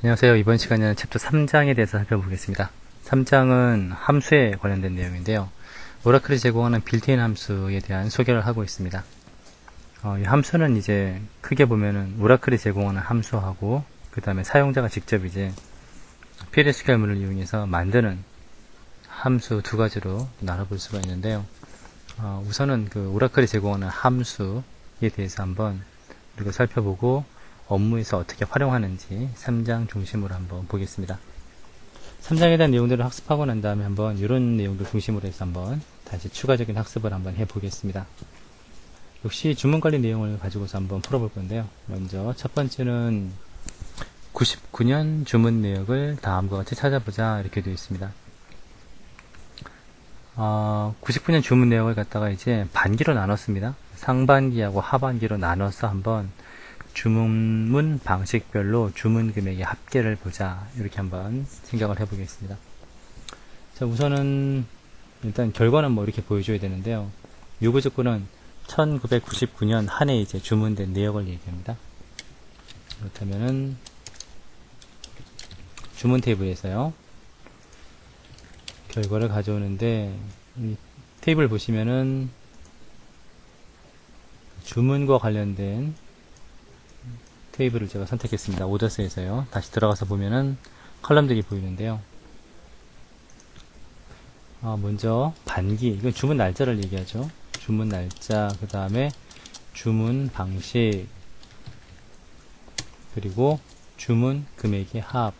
안녕하세요. 이번 시간에는 챕터 3장에 대해서 살펴보겠습니다. 3장은 함수에 관련된 내용인데요. 오라클이 제공하는 빌트인 함수에 대한 소개를 하고 있습니다. 어, 이 함수는 이제 크게 보면은 오라클이 제공하는 함수하고 그 다음에 사용자가 직접 이제 PLSQL문을 이용해서 만드는 함수 두 가지로 나눠볼 수가 있는데요. 어, 우선은 그 오라클이 제공하는 함수에 대해서 한번 우리가 살펴보고 업무에서 어떻게 활용하는지 3장 중심으로 한번 보겠습니다. 3장에 대한 내용들을 학습하고 난 다음에 한번 이런 내용들 중심으로 해서 한번 다시 추가적인 학습을 한번 해보겠습니다. 역시 주문 관리 내용을 가지고서 한번 풀어볼 건데요. 먼저 첫 번째는 99년 주문 내역을 다음과 같이 찾아보자 이렇게 되어 있습니다. 어, 99년 주문 내역을 갖다가 이제 반기로 나눴습니다. 상반기하고 하반기로 나눠서 한번 주문 방식별로 주문 금액의 합계를 보자 이렇게 한번 생각을 해보겠습니다. 자 우선은 일단 결과는 뭐 이렇게 보여줘야 되는데요. 요구 조건은 1999년 한 해 이제 주문된 내역을 얘기합니다. 그렇다면은 주문 테이블에서요. 결과를 가져오는데 테이블 보시면은 주문과 관련된 테이블을 제가 선택했습니다. 오더스에서요. 다시 들어가서 보면은 컬럼들이 보이는데요. 어, 먼저 반기, 이건 주문 날짜를 얘기하죠. 주문 날짜, 그 다음에 주문 방식, 그리고 주문 금액의 합.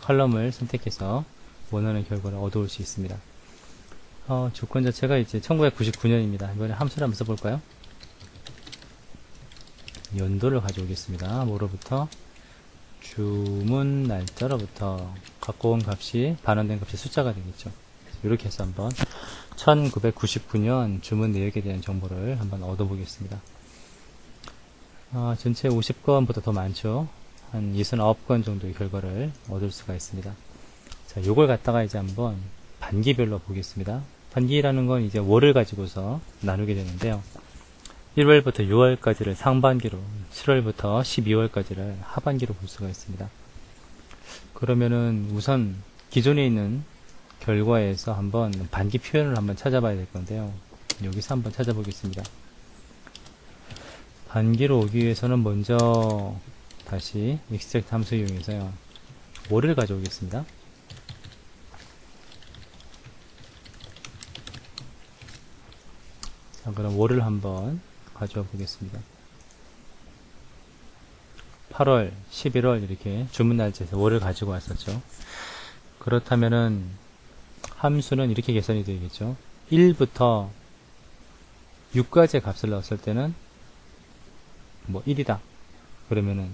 컬럼을 선택해서 원하는 결과를 얻어올 수 있습니다. 어, 조건 자체가 이제 1999년입니다. 이번에 함수를 한번 써볼까요? 연도를 가져오겠습니다. 뭐로부터? 주문 날짜로부터 갖고 온 값이 반환된 값이 숫자가 되겠죠. 이렇게 해서 한번 1999년 주문 내역에 대한 정보를 한번 얻어보겠습니다. 어, 전체 50건보다 더 많죠. 한 69건 정도의 결과를 얻을 수가 있습니다. 자, 요걸 갖다가 이제 한번 반기별로 보겠습니다. 반기라는 건 이제 월을 가지고서 나누게 되는데요. 1월부터 6월까지를 상반기로, 7월부터 12월까지를 하반기로 볼 수가 있습니다. 그러면은 우선 기존에 있는 결과에서 한번 반기 표현을 한번 찾아봐야 될 건데요. 여기서 한번 찾아보겠습니다. 반기로 오기 위해서는 먼저 다시 extract 함수 이용해서요. 월을 가져오겠습니다. 자, 그럼 월을 한번 가져와 보겠습니다. 8월, 11월 이렇게 주문 날짜에서 월을 가지고 왔었죠. 그렇다면은 함수는 이렇게 계산이 되겠죠. 1부터 6까지의 값을 넣었을 때는 뭐 1이다. 그러면은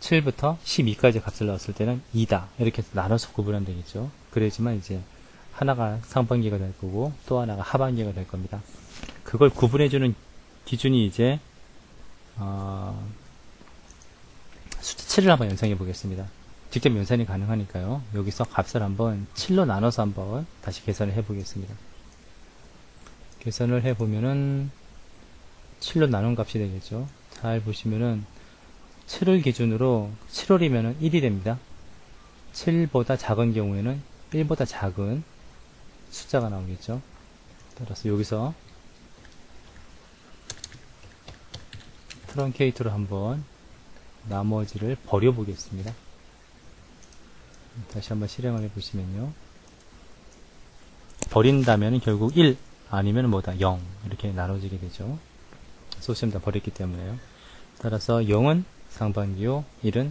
7부터 12까지 값을 넣었을 때는 2다. 이렇게 해서 나눠서 구분하면 되겠죠. 그래야지만 이제 하나가 상반기가 될 거고 또 하나가 하반기가 될 겁니다. 그걸 구분해주는 기준이 이제 어, 숫자 7을 한번 연상해 보겠습니다. 직접 연산이 가능하니까요. 여기서 값을 한번 7로 나눠서 한번 다시 계산을 해 보겠습니다. 계산을 해 보면은 7로 나눈 값이 되겠죠. 잘 보시면은 7을 기준으로 7월이면은 1이 됩니다. 7보다 작은 경우에는 1보다 작은 숫자가 나오겠죠. 따라서 여기서 트렁케이트로 한번 나머지를 버려 보겠습니다. 다시 한번 실행을 해보시면요. 버린다면 결국 1 아니면 뭐다 0 이렇게 나눠지게 되죠. 소시엄 다 버렸기 때문에요. 따라서 0은 상반기요 1은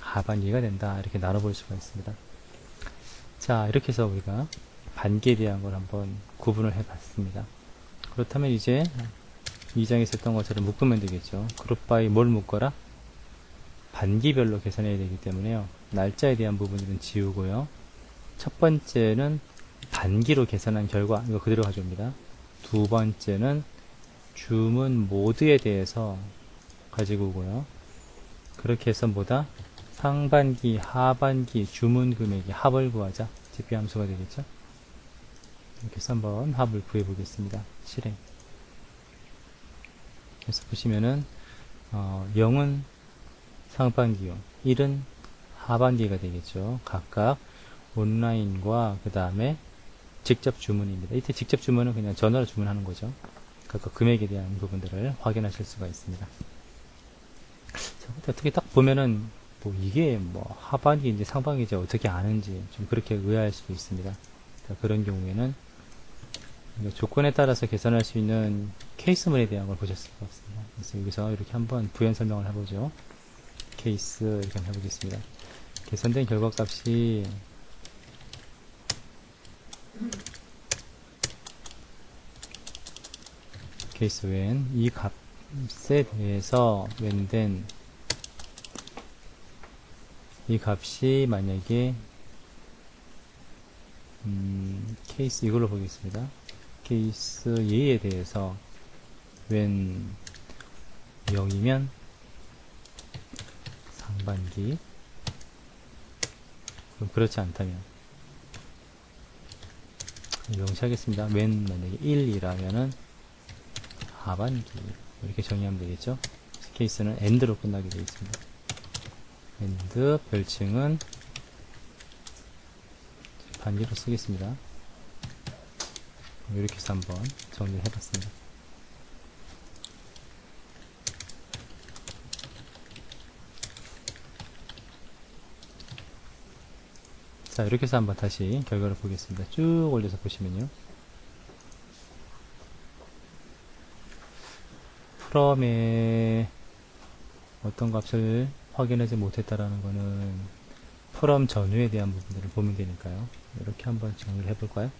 하반기가 된다 이렇게 나눠볼 수가 있습니다. 자 이렇게 해서 우리가 반기에 대한 걸 한번 구분을 해 봤습니다. 그렇다면 이제 2장에서 했던 것처럼 묶으면 되겠죠. 그룹 바이 뭘 묶어라? 반기별로 계산해야 되기 때문에요. 날짜에 대한 부분은 지우고요. 첫 번째는 반기로 계산한 결과, 이거 그대로 가져옵니다. 두 번째는 주문 모드에 대해서 가지고 오고요. 그렇게 해서 뭐다? 상반기, 하반기, 주문 금액의 합을 구하자. GP 함수가 되겠죠? 이렇게 해서 한번 합을 구해 보겠습니다. 실행. 그래서 보시면은 어, 0은 상반기요. 1은 하반기가 되겠죠. 각각 온라인과 그 다음에 직접 주문입니다. 이때 직접 주문은 그냥 전화로 주문하는 거죠. 각각 금액에 대한 부분들을 확인하실 수가 있습니다. 어떻게 딱 보면은 뭐 이게 뭐 하반기인지 상반기인지 어떻게 아는지 좀 그렇게 의아할 수도 있습니다. 자, 그런 경우에는 조건에 따라서 계산할 수 있는 케이스물에 대한 걸 보셨을 것 같습니다. 그래서 여기서 이렇게 한번 부연 설명을 해보죠. 케이스 이렇게 한번 해보겠습니다. 계산된 결과값이 케이스 when 이 값에 대해서 when된 이 값이 만약에 음, 케이스 이걸로 보겠습니다. 케이스 예에 대해서 when 0이면 상반기 그렇지 않다면 명시하겠습니다. when 만약에 1이라면은 하반기 이렇게 정의하면 되겠죠. 케이스는 end로 끝나게 되어 있습니다. end 별칭은 반기로 쓰겠습니다. 이렇게 해서 한번 정리를 해봤습니다. 자, 이렇게 해서 한번 다시 결과를 보겠습니다. 쭉 올려서 보시면요. 프롬의 어떤 값을 확인하지 못했다라는 거는 프롬 전후에 대한 부분들을 보면 되니까요. 이렇게 한번 정리를 해볼까요?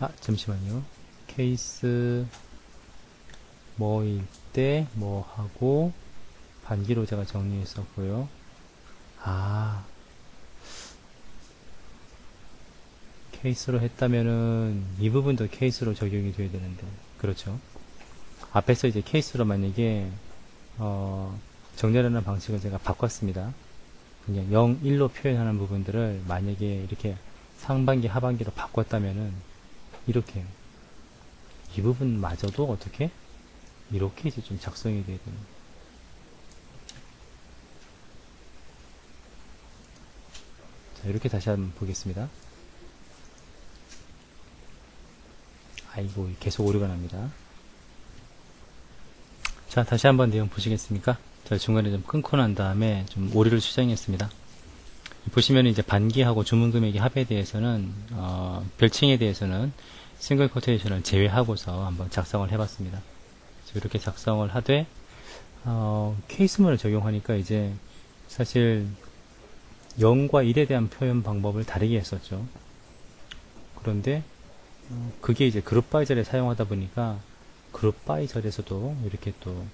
아, 잠시만요. 케이스 뭐일 때 뭐 하고 반기로 제가 정리했었고요. 아, 케이스로 했다면은 이 부분도 케이스로 적용이 돼야 되는데 그렇죠. 앞에서 이제 케이스로 만약에 어, 정렬하는 방식을 제가 바꿨습니다. 그냥 0, 1로 표현하는 부분들을 만약에 이렇게 상반기, 하반기로 바꿨다면은 이렇게 이 부분마저도 어떻게 이렇게 이제 좀 작성이 되는 자, 이렇게 다시 한번 보겠습니다. 아이고, 계속 오류가 납니다. 자, 다시 한번 내용 보시겠습니까? 자, 중간에 좀 끊고 난 다음에 좀 오류를 수정했습니다. 보시면 이제 반기하고 주문 금액의 합에 대해서는, 어, 별칭에 대해서는 싱글 코테이션을 제외하고서 한번 작성을 해봤습니다. 이렇게 작성을 하되, 어, 케이스문을 적용하니까 이제 사실 0과 1에 대한 표현 방법을 다르게 했었죠. 그런데 어, 그게 이제 그룹 바이 절에 사용하다 보니까 그룹 바이 절에서도 이렇게 또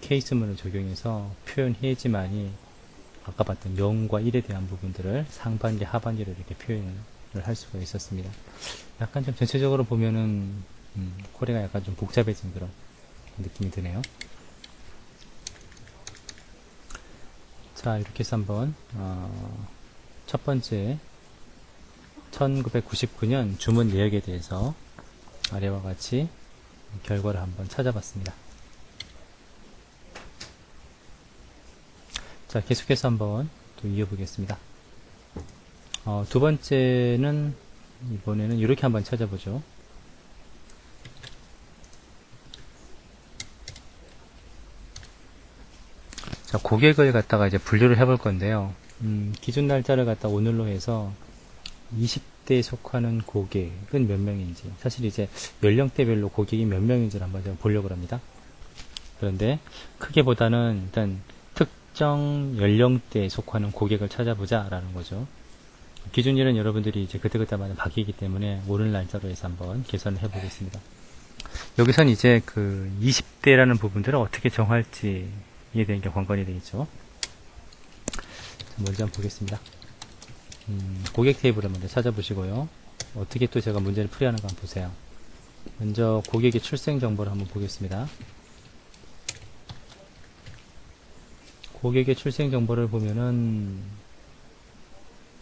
케이스문을 적용해서 표현해야지만이 아까 봤던 0과 1에 대한 부분들을 상반기, 하반기로 이렇게 표현을 할 수가 있었습니다. 약간 좀 전체적으로 보면은 음, 코레가 약간 좀 복잡해진 그런 느낌이 드네요. 자 이렇게 해서 한번 어, 첫 번째 1999년 주문 내역에 대해서 아래와 같이 결과를 한번 찾아봤습니다. 자, 계속해서 한번 또 이어보겠습니다. 어, 두 번째는 이번에는 이렇게 한번 찾아보죠. 자, 고객을 갖다가 이제 분류를 해볼 건데요. 음, 기준 날짜를 갖다 오늘로 해서 20대에 속하는 고객은 몇 명인지 사실 이제 연령대별로 고객이 몇 명인지를 한번 좀 보려고 합니다. 그런데 크게 보다는 일단 특정 연령대에 속하는 고객을 찾아보자 라는 거죠. 기준일은 여러분들이 이제 그때그때마다 바뀌기 때문에 오늘 날짜로 해서 한번 계산을 해 보겠습니다. 여기선 이제 그 20대라는 부분들을 어떻게 정할지에 대한 게 관건이 되겠죠. 먼저 한번 보겠습니다. 음, 고객 테이블을 먼저 찾아보시고요. 어떻게 또 제가 문제를 풀이하는가 한번 보세요. 먼저 고객의 출생 정보를 한번 보겠습니다. 고객의 출생 정보를 보면은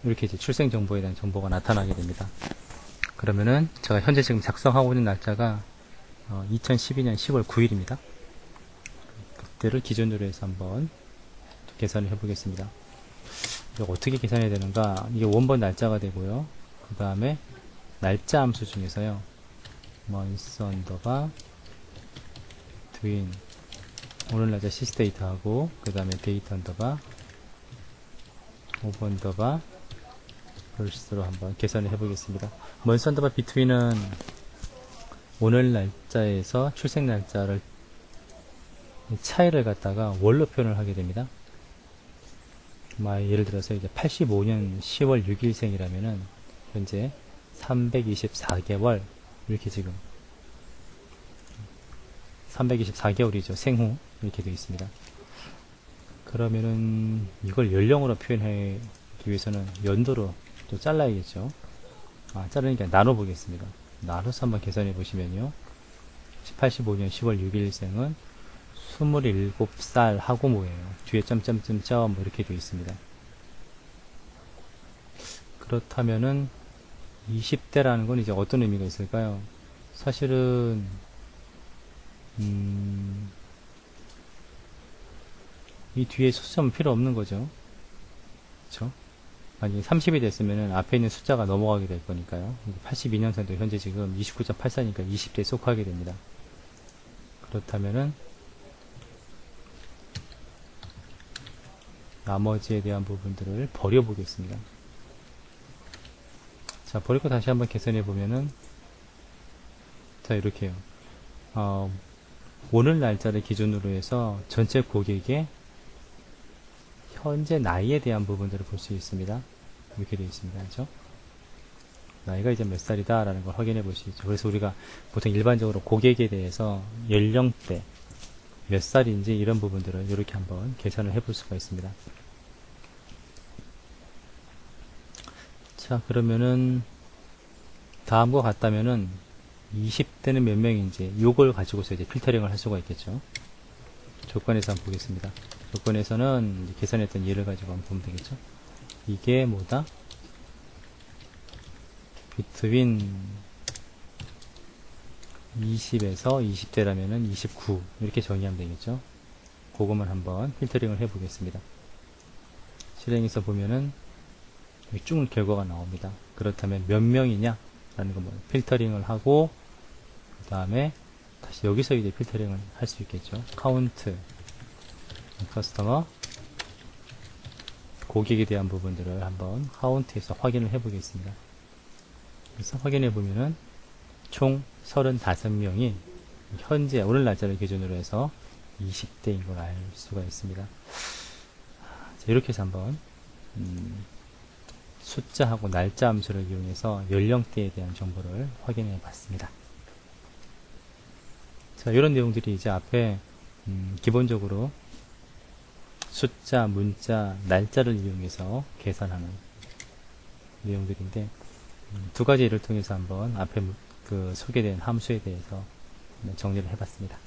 이렇게 이제 출생 정보에 대한 정보가 나타나게 됩니다. 그러면은 제가 현재 지금 작성하고 있는 날짜가 어, 2012년 10월 9일입니다. 20대를 기준으로 해서 한번 계산을 해보겠습니다. 어떻게 계산해야 되는가? 이게 원본 날짜가 되고요. 그 다음에 날짜 함수 중에서요. month 언더바 twin 오늘 날짜 시스데이트하고 그 다음에 데이터 언더바 오브 언더바 벌스로 한번 계산을 해보겠습니다. month 언더바 between은 오늘 날짜에서 출생 날짜를 차이를 갖다가 월로 표현을 하게 됩니다. 마 예를 들어서 이제 85년 10월 6일생이라면은 현재 324개월 이렇게 지금 324개월이죠 생후 이렇게 되어 있습니다. 그러면은 이걸 연령으로 표현하기 위해서는 연도로 또 잘라야겠죠. 아, 자르니까 나눠 보겠습니다. 나눠서 한번 계산해 보시면요. 85년 10월 6일생은 27살 하고 뭐예요. 뒤에 점점점점 뭐 이렇게 되어 있습니다. 그렇다면은 20대라는 건 이제 어떤 의미가 있을까요? 사실은 음, 이 뒤에 숫자는 필요 없는 거죠. 그쵸? 만약에 30이 됐으면 앞에 있는 숫자가 넘어가게 될 거니까요. 82년생도 현재 지금 29.84니까 20대에 속하게 됩니다. 그렇다면은 나머지에 대한 부분들을 버려보겠습니다. 자, 버리고 다시 한번 계산해 보면은 자, 이렇게요. 어, 오늘 날짜를 기준으로 해서 전체 고객의 현재 나이에 대한 부분들을 볼 수 있습니다. 이렇게 되어 있습니다. 그죠? 나이가 이제 몇 살이다 라는 걸 확인해 볼 수 있죠. 그래서 우리가 보통 일반적으로 고객에 대해서 연령대, 몇 살인지 이런 부분들을 이렇게 한번 계산을 해 볼 수가 있습니다. 자, 그러면은 다음과 같다면은 20대는 몇 명인지 이걸 가지고서 이제 필터링을 할 수가 있겠죠. 조건에서 한번 보겠습니다. 조건에서는 계산했던 예를 가지고 한번 보면 되겠죠. 이게 뭐다? between 20에서 20대라면은 29 이렇게 정의하면 되겠죠. 그것만 한번 필터링을 해 보겠습니다. 실행해서 보면은 쭉 결과가 나옵니다. 그렇다면 몇 명이냐? 라는 거 뭐 필터링을 하고 그 다음에 다시 여기서 이제 필터링을 할 수 있겠죠. 카운트 커스터머 고객에 대한 부분들을 한번 카운트해서 확인을 해 보겠습니다. 그래서 확인해 보면은 총 35명이 현재 오늘 날짜를 기준으로 해서 20대인 걸 알 수가 있습니다. 자, 이렇게 해서 한번 음, 숫자하고 날짜 함수를 이용해서 연령대에 대한 정보를 확인해 봤습니다. 자, 이런 내용들이 이제 앞에 음, 기본적으로 숫자, 문자, 날짜를 이용해서 계산하는 내용들인데 음, 두 가지 예를 통해서 한번 앞에 그 소개된 함수에 대해서 정리를 해봤습니다.